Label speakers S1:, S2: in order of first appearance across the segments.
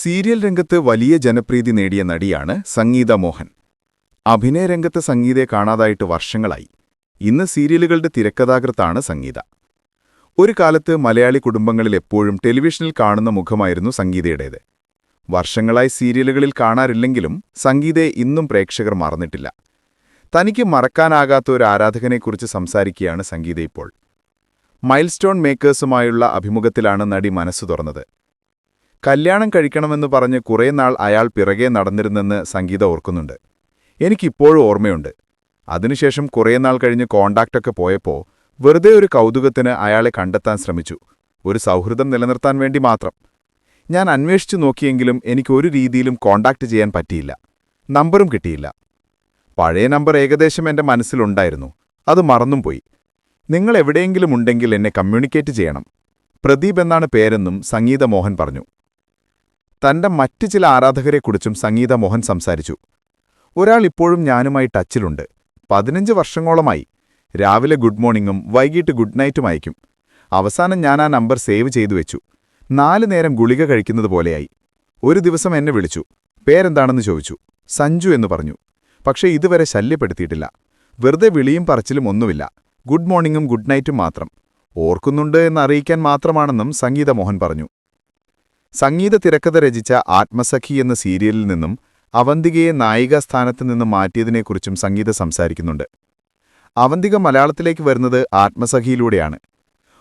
S1: Serial രംഗത്ത് വലിയ ജനപ്രീതി നേടിയ നടിയാണ് സംഗീത മോഹൻ. അഭിനയ രംഗത്ത് സംഗീതയെ കാണാതായിട്ട് വർഷങ്ങളായി. ഇന്ന് സീരിയലുകളുടെ തിരക്കഥാകൃത്താണ് സംഗീത. ഒരു കാലത്ത് മലയാളി കുടുംബങ്ങളിൽ എപ്പോഴും ടെലിവിഷനിൽ കാണുന്ന മുഖമായിരുന്നു സംഗീതയുടേത്. വർഷങ്ങളായി സീരിയലുകളിൽ കാണാറില്ലെങ്കിലും സംഗീതയെ ഇന്നും പ്രേക്ഷകർ മറന്നിട്ടില്ല. തനിക്ക് മറക്കാനാകാത്ത ഒരു ആരാധകനെക്കുറിച്ച് സംസാരിക്കുകയാണ് സംഗീത ഇപ്പോൾ. മൈൽസ്റ്റോൺ മേക്കേഴ്സുമായുള്ള അഭിമുഖത്തിലാണ് നടി മനസ്സു തുറന്നത്. കല്യാണം കഴിക്കണമെന്ന് പറഞ്ഞ് കുറേ നാൾ അയാൾ പിറകെ നടന്നിരുന്നെന്ന് സംഗീത ഓർക്കുന്നുണ്ട്. എനിക്കിപ്പോഴും ഓർമ്മയുണ്ട്. അതിനുശേഷം കുറേ നാൾ കഴിഞ്ഞ് കോണ്ടാക്റ്റൊക്കെ പോയപ്പോൾ വെറുതെ ഒരു കൗതുകത്തിന് അയാളെ കണ്ടെത്താൻ ശ്രമിച്ചു. ഒരു സൗഹൃദം നിലനിർത്താൻ വേണ്ടി മാത്രം. ഞാൻ അന്വേഷിച്ചു നോക്കിയെങ്കിലും എനിക്ക് ഒരു രീതിയിലും കോണ്ടാക്ട് ചെയ്യാൻ പറ്റിയില്ല. നമ്പറും കിട്ടിയില്ല. പഴയ നമ്പർ ഏകദേശം എന്റെ മനസ്സിലുണ്ടായിരുന്നു. അത് മറന്നും പോയി നിങ്ങൾ എവിടെയെങ്കിലും ഉണ്ടെങ്കിൽ എന്നെ കമ്മ്യൂണിക്കേറ്റ് ചെയ്യണം. പ്രദീപ് എന്നാണ് പേരെന്നും സംഗീത മോഹൻ പറഞ്ഞു. തന്റെ മറ്റു ചില ആരാധകരെക്കുറിച്ചും സംഗീത മോഹൻ സംസാരിച്ചു. ഒരാൾ ഇപ്പോഴും ഞാനുമായി ടച്ചിലുണ്ട്. പതിനഞ്ച് വർഷങ്ങളോളമായി. രാവിലെ ഗുഡ് മോർണിംഗും വൈകിട്ട് ഗുഡ് നൈറ്റും അയക്കും. അവസാനം ഞാൻ ആ നമ്പർ സേവ് ചെയ്തു വെച്ചു. നാല് നേരം ഗുളിക കഴിക്കുന്നത് പോലെയായി. ഒരു ദിവസം എന്നെ വിളിച്ചു. പേരെന്താണെന്ന് ചോദിച്ചു. സഞ്ജു എന്ന് പറഞ്ഞു. പക്ഷേ ഇതുവരെ ശല്യപ്പെടുത്തിയിട്ടില്ല. വെറുതെ വിളിയും പറച്ചിലും ഒന്നുമില്ല. ഗുഡ് മോർണിംഗും ഗുഡ് നൈറ്റും മാത്രം. ഓർക്കുന്നുണ്ട് എന്നറിയിക്കാൻ മാത്രമാണെന്നും സംഗീത മോഹൻ പറഞ്ഞു. സംഗീത തിരക്കഥ രചിച്ച ആത്മസഖി എന്ന സീരിയലിൽ നിന്നും അവന്തികയെ നായികാസ്ഥാനത്ത് നിന്ന് മാറ്റിയതിനെക്കുറിച്ചും സംഗീത സംസാരിക്കുന്നുണ്ട്. അവന്തിക മലയാളത്തിലേക്ക് വരുന്നത് ആത്മസഖിയിലൂടെയാണ്.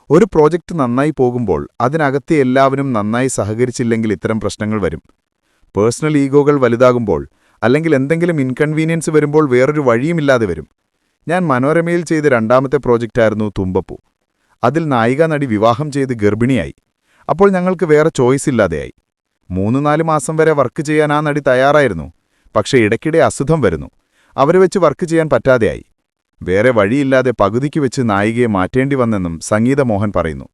S1: ഒരു പ്രോജക്റ്റ് നന്നായി പോകുമ്പോൾ അതിനകത്തെ എല്ലാവരും നന്നായി സഹകരിച്ചില്ലെങ്കിൽ ഇത്തരം പ്രശ്നങ്ങൾ വരും. പേഴ്സണൽ ഈഗോകൾ വലുതാകുമ്പോൾ അല്ലെങ്കിൽ എന്തെങ്കിലും ഇൻകൺവീനിയൻസ് വരുമ്പോൾ വേറൊരു വഴിയുമില്ലാതെ വരും. ഞാൻ മനോരമയിൽ ചെയ്ത രണ്ടാമത്തെ പ്രോജക്റ്റായിരുന്നു തുമ്പപ്പൂ. അതിൽ നായികാ നടി വിവാഹം ചെയ്ത് ഗർഭിണിയായി. അപ്പോൾ ഞങ്ങൾക്ക് വേറെ ചോയ്സ് ഇല്ലാതെയായി. മൂന്ന് നാല് മാസം വരെ വർക്ക് ചെയ്യാൻ ആ നടി തയ്യാറായിരുന്നു. പക്ഷേ ഇടയ്ക്കിടെ അസുഖം വരുന്നു. അവരെ വെച്ച് വർക്ക് ചെയ്യാൻ പറ്റാതെയായി. വേറെ വഴിയില്ലാതെ പകുതിക്ക് വെച്ച് നായികയെ മാറ്റേണ്ടി വന്നെന്നും സംഗീത മോഹൻ പറയുന്നു.